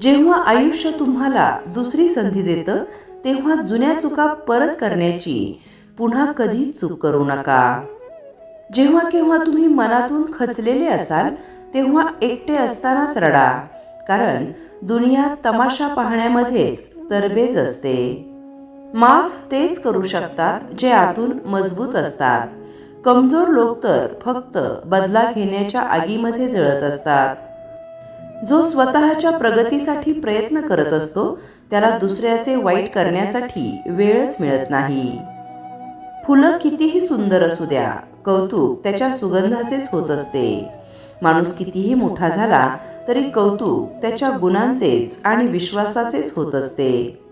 जेव्हा आयुष्य तुम्हाला दुसरी संधी देतं तेव्हा जुन्या चुका परत करण्याची पुन्हा कधीच चूक करू नका. जेव्हा केव्हा तुम्ही मनातून खचलेले असाल तेव्हा एकटे असतानाच रडा कारण दुनिया तमाशा पाहण्यामध्येच तरबेज असते. माफ तेच करू शकतात जे आतून मजबूत असतात. कमजोर लोक तर फक्त बदला घेण्याच्या आगीमध्ये जळत असतात. जो स्वतःच्या प्रगतीसाठी प्रयत्न करत असतो त्याला दुसऱ्याचे वाईट करण्यासाठी वेळच मिळत नाही. फुलं कितीही सुंदर असू द्या कौतुक त्याच्या सुगंधाचेच होत असते. माणूस कितीही मोठा झाला तरी कौतुक त्याच्या गुणांचेच आणि विश्वासाचेच होत असते.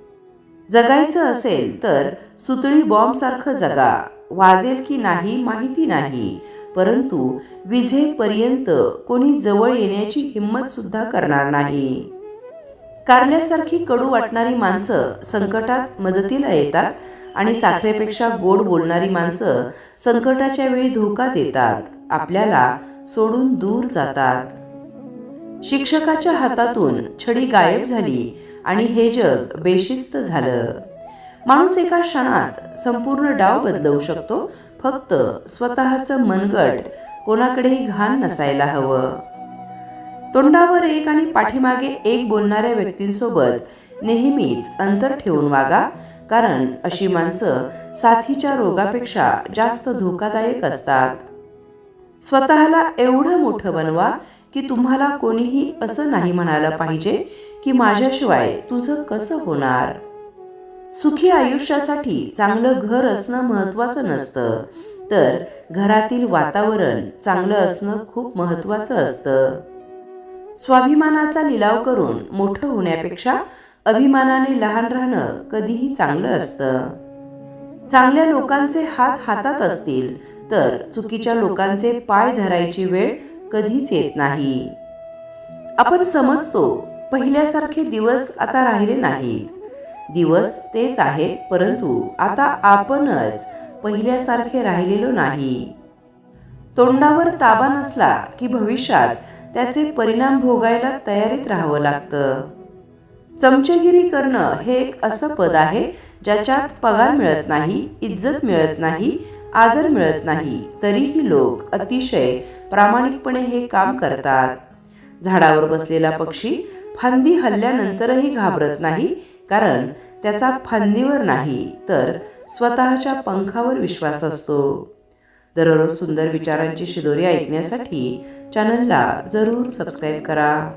जगायचं असेल तर सुतळी बॉम्बसारखं जगा. वाजेल की नाही माहिती नाही. परंतु विझेपर्यंत कोणी जवळ येण्याची हिंमत सुद्धा करणार नाही. कारल्यासारखी कडू वाटणारी माणसं संकटात मदतीला येतात आणि साखरेपेक्षा गोड बोलणारी माणसं संकटाच्या वेळी धोका देतात आपल्याला सोडून दूर जातात. शिक्षकाच्या हातातून छडी गायब झाली आणि हे जग बेशिस्त झालं. माणूस एका क्षणात संपूर्ण डाव बदलवू शकतो. फक्त स्वतःचं मनगट कोणाकडेही घाण नसायला हवं. तोंडावर एक आणि पाठीमागे एक बोलणाऱ्या व्यक्तींसोबत नेहमीच अंतर ठेवून वागा कारण अशी माणसं साथीच्या रोगापेक्षा जास्त धोकादायक असतात. स्वतःला एवढं मोठं बनवा की तुम्हाला कोणीही असं नाही म्हणायला पाहिजे की माझ्याशिवाय तुझं कसं होणार? सुखी आयुष्यासाठी चांगलं घर असणं महत्त्वाचं नसतं. तर घरातील वातावरण चांगलं असणं खूप महत्त्वाचं असतं. स्वाभिमानाचा लिलाव करून मोठं होण्यापेक्षा अभिमानाने लहान राहणं कधीही चांगलं असतं. चांगल्या लोकांचे हात हातात असतील तर चुकीच्या लोकांचे पाय धरायची वेळ कधीच येत नाही. आपण समजतो पहिल्यासारखे दिवस आता राहिले नाहीत. दिवस तेच आहेत परंतु आता आपणच पहिल्यासारखे राहिलेलो नाही. तोंडावर ताबा नसला की भविष्यात त्याचे परिणाम भोगायला तयारीत राहावं लागतं. चमचेगिरी करणं हे एक असं पद आहे ज्याच्यात पगार मिळत नाही इज्जत मिळत नाही आदर मिळत नाही तरीही लोक अतिशय प्रामाणिकपणे हे काम करतात. झाडावर बसलेला पक्षी फांदी हल्ल्यानंतरही घाबरत नाही कारण त्याचा फांदीवर नाही तर स्वतःच्या पंखावर विश्वास असतो. दररोज सुंदर विचारांची शिदोरी ऐकण्यासाठी चॅनलला जरूर सबस्क्राईब करा.